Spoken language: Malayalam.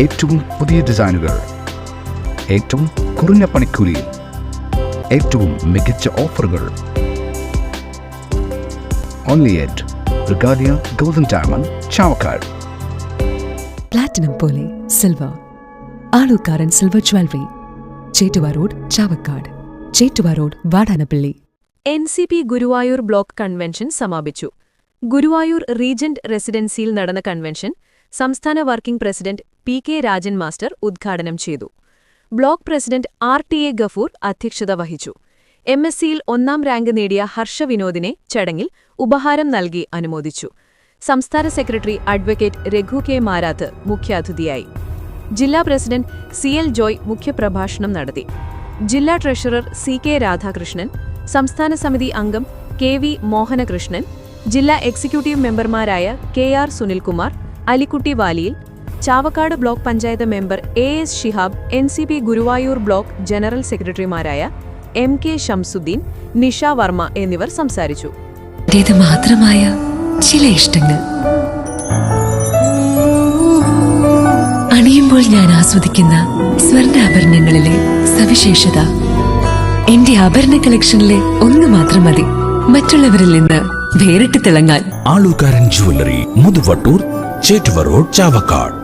ഏറ്റവും പുതിയ ഡിസൈനുകൾ ഏറ്റവും കുറഞ്ഞ പണിക്കൂലിയിൽ ഏറ്റവും മികച്ച ഓഫറുകൾ. Only at Regalia golden diamond Chavakkad platinum പോലെ silver Alukkaran silver jewellery Chettuva road Chavakkad Chettuva road Vadanappally N C P Guruvayur block convention സമാപിച്ചു. ഗുരുവായൂർ റീജന്റ് റെസിഡൻസിയിൽ നടന്ന കൺവെൻഷൻ സംസ്ഥാന working president P K Rajan master ഉദ്ഘാടനം ചെയ്തു. Block president R T A Gafoor അധ്യക്ഷത വഹിച്ചു. എം എസ് സിയിൽ ഒന്നാം റാങ്ക് നേടിയ ഹർഷ വിനോദിനെ ചടങ്ങിൽ ഉപഹാരം നൽകി അനുമോദിച്ചു. സംസ്ഥാന secretary advocate Raghu K Marath മുഖ്യാതിഥിയായി. ജില്ലാ പ്രസിഡന്റ് സി എൽ ജോയ് മുഖ്യപ്രഭാഷണം നടത്തി. ജില്ലാ ട്രഷറർ സി കെ രാധാകൃഷ്ണൻ സംസ്ഥാന സമിതി അംഗം കെ വി മോഹനകൃഷ്ണൻ ജില്ലാ എക്സിക്യൂട്ടീവ് മെമ്പർമാരായ K R Sunilkumar Alikutty Valiyil Chavakkad block panchayat member A S Shihab N C P Guruvayur block general സെക്രട്ടറിമാരായ എം കെ ഷംസുദ്ദീൻ നിഷ വർമ്മ എന്നിവർ സംസാരിച്ചു. മാത്രമായ ചില ഇഷ്ടങ്ങൾ. അണിയുമ്പോൾ ഞാൻ ആസ്വദിക്കുന്ന സ്വർണാഭരണങ്ങളിലെ സവിശേഷത. എന്റെ ആഭരണ കളക്ഷനിലെ ഒന്ന് മാത്രം മതി. മറ്റുള്ളവരിൽ നിന്ന് വേറിട്ട് തിളങ്ങാൻ. Alukkaran jewellery Muthuvattoor Chettuva road Chavakkad.